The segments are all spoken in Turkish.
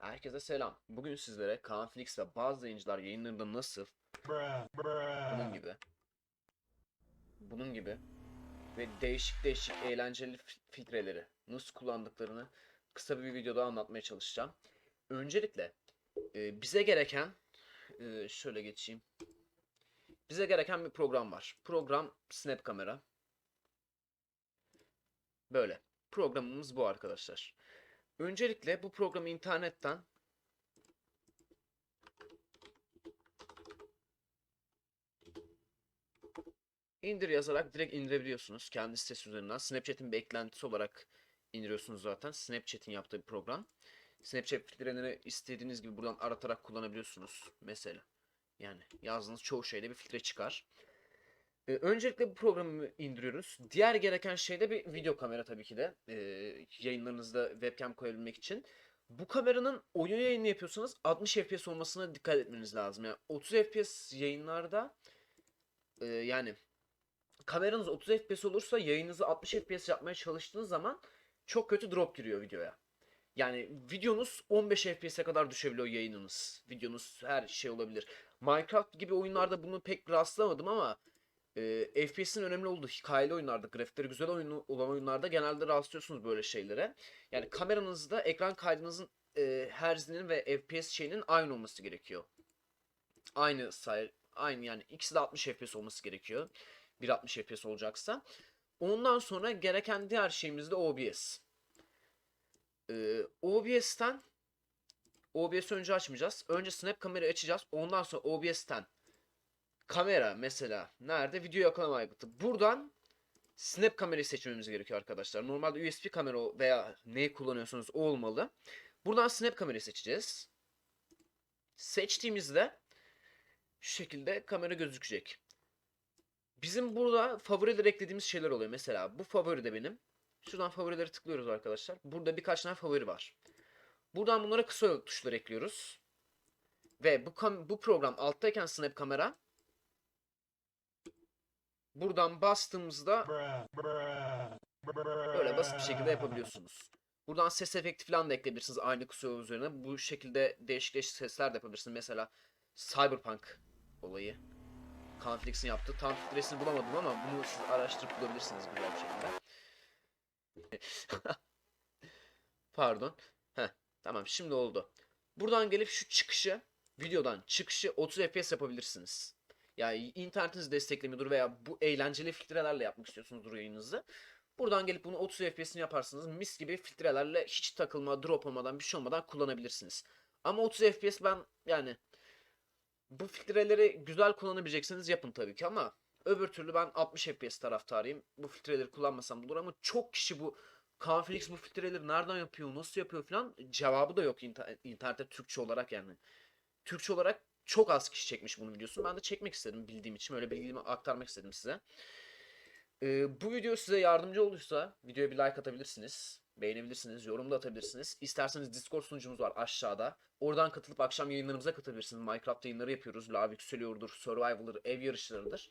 Herkese selam. Bugün sizlere Kaan Flix ve bazı yayıncılar yayınlarında nasıl bunun gibi bunun gibi ve değişik değişik eğlenceli fi- filtreleri nasıl kullandıklarını kısa bir videoda anlatmaya çalışacağım. Öncelikle e, bize gereken e, şöyle geçeyim. Bize gereken bir program var. Program Snap Kamera. Böyle. Programımız bu arkadaşlar. Öncelikle bu programı internetten indir yazarak direkt indirebiliyorsunuz. Kendi sitesi üzerinden. Snapchat'in beklentisi olarak indiriyorsunuz zaten. Snapchat'in yaptığı bir program. Snapchat filtrelerini istediğiniz gibi buradan aratarak kullanabiliyorsunuz. Mesela. Yani yazdığınız çoğu şeyde bir filtre çıkar. Ee, öncelikle bu programı indiriyoruz. Diğer gereken şey de bir video kamera tabii ki de. Ee, yayınlarınızda webcam koyabilmek için. Bu kameranın oyun yayını yapıyorsanız 60 FPS olmasına dikkat etmeniz lazım. Yani 30 FPS yayınlarda e, yani kameranız 30 FPS olursa yayınınızı 60 FPS yapmaya çalıştığınız zaman çok kötü drop giriyor videoya. Yani videonuz 15 FPS'e kadar düşebiliyor yayınınız. Videonuz her şey olabilir. Minecraft gibi oyunlarda bunu pek rastlamadım ama e, FPS'in önemli olduğu hikayeli oyunlarda, grafikleri güzel oyunu, olan oyunlarda genelde rastlıyorsunuz böyle şeylere. Yani kameranızda ekran kaydınızın e, herzinin ve FPS şeyinin aynı olması gerekiyor. Aynı sayı, aynı yani ikisi de 60 FPS olması gerekiyor. 1.60 FPS olacaksa. Ondan sonra gereken diğer şeyimiz de OBS. Ee, OBS'ten OBS önce açmayacağız. Önce Snap kamerayı açacağız. Ondan sonra OBS'ten kamera mesela nerede? Video yakalama aygıtı. Buradan Snap kamerayı seçmemiz gerekiyor arkadaşlar. Normalde USB kamera veya neyi kullanıyorsanız o olmalı. Buradan Snap kamerayı seçeceğiz. Seçtiğimizde şu şekilde kamera gözükecek. Bizim burada favoriler eklediğimiz şeyler oluyor. Mesela bu favori de benim. Şuradan favorileri tıklıyoruz arkadaşlar. Burada birkaç tane favori var. Buradan bunlara kısa yol tuşları ekliyoruz. Ve bu bu program alttayken Snap kamera buradan bastığımızda böyle basit bir şekilde yapabiliyorsunuz. Buradan ses efekti falan da ekleyebilirsiniz aynı yol üzerine. Bu şekilde değişik değişik sesler de yapabilirsiniz. Mesela Cyberpunk olayı. Conflix'in yaptığı. Tam filtresini bulamadım ama bunu siz araştırıp bulabilirsiniz güzel bir şekilde. Pardon. Heh, tamam şimdi oldu. Buradan gelip şu çıkışı, videodan çıkışı 30 FPS yapabilirsiniz. Yani internetiniz desteklemiyordur veya bu eğlenceli filtrelerle yapmak istiyorsunuzdur yayınınızı. Buradan gelip bunu 30 FPS'ini yaparsınız. Mis gibi filtrelerle hiç takılma, drop olmadan, bir şey olmadan kullanabilirsiniz. Ama 30 FPS ben yani bu filtreleri güzel kullanabilecekseniz yapın tabii ki ama öbür türlü ben 60 FPS taraftarıyım. Bu filtreleri kullanmasam olur ama çok kişi bu Canflix bu filtreleri nereden yapıyor, nasıl yapıyor falan cevabı da yok inter- internette Türkçe olarak yani. Türkçe olarak çok az kişi çekmiş bunun videosunu. Ben de çekmek istedim bildiğim için. Öyle bilgimi aktarmak istedim size. Ee, bu video size yardımcı olduysa videoya bir like atabilirsiniz. Beğenebilirsiniz, yorum da atabilirsiniz. İsterseniz Discord sunucumuz var aşağıda. Oradan katılıp akşam yayınlarımıza katılabilirsiniz. Minecraft yayınları yapıyoruz. Lav yükseliyordur, survival'dır, ev yarışlarıdır.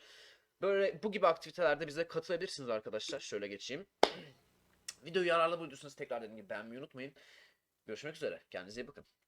Böyle bu gibi aktivitelerde bize katılabilirsiniz arkadaşlar. Şöyle geçeyim. Videoyu yararlı bulduysanız tekrar dediğim gibi beğenmeyi unutmayın. Görüşmek üzere. Kendinize iyi bakın.